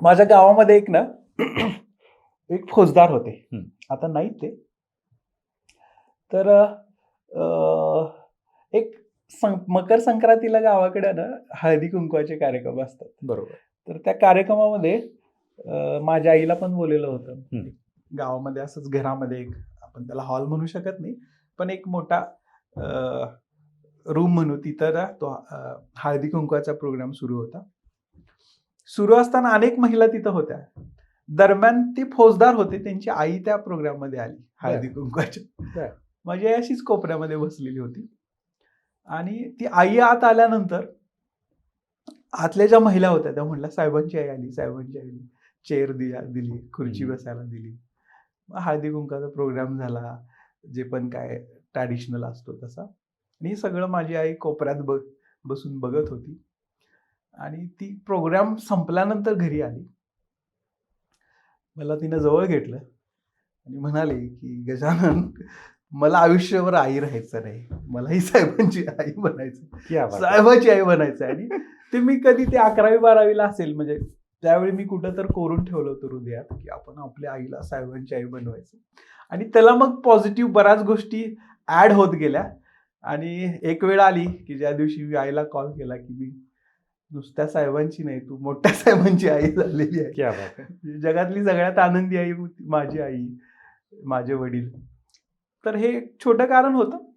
माझ्या गावामध्ये एक ना एक फौजदार होते. आता नाहीत ते. तर एक मकर संक्रांतीला गावाकडे ना हळदी कुंकवाचे कार्यक्रम असतात. बरोबर. तर त्या कार्यक्रमामध्ये माझ्या आईला पण बोललेलं होतं. गावामध्ये असंच घरामध्ये एक आपण त्याला हॉल म्हणू शकत नाही पण एक मोठा रूम म्हणू तिथं ना तो हळदी कुंकवाचा प्रोग्राम सुरू होता. सुरू असताना अनेक महिला तिथं होत्या. दरम्यान ती फौजदार होते त्यांची आई त्या प्रोग्राममध्ये आली हळदी कुंकवाच्या. माझी आई अशीच कोपऱ्यामध्ये बसलेली होती. आणि ती आई आत आल्यानंतर आतल्या ज्या महिला होत्या त्या म्हणल्या साहेबांची आई आली साहेबांची आई चेअर दिया दिली खुर्ची. बसायला दिली. हळदी कुंकाचा प्रोग्राम झाला जे पण काय ट्रॅडिशनल असतो तसा. आणि हे सगळं माझी आई कोपऱ्यात बघ बसून बघत होती. आणि ती प्रोग्राम संपल्यानंतर घरी आली. मला तिनं जवळ घेतलं. आणि म्हणाले की गजानन मला आयुष्यभर आई राहायचं नाही. मलाही साहेबांची आई बनायचं. साहेबाची आई बनायचं. आणि ते मी कधी ते अकरावी बारावीला असेल म्हणजे त्यावेळी मी कुठं तर कोरून ठेवलं होतं हृदयात की आपण आपल्या आईला साहेबांची आई बनवायचं. आणि त्याला मग पॉझिटिव्ह बऱ्याच गोष्टी ऍड होत गेल्या. आणि एक वेळ आली की ज्या दिवशी मी आईला कॉल केला की मी नुसत्या साहेबांची नाही तू मोठ्या साहेबांची आई झालेली आहे. क्या बात आहे. जगातली सगळ्यात आनंदी आई माझी आई माझे वडील. तर हे एक छोटं कारण होतं.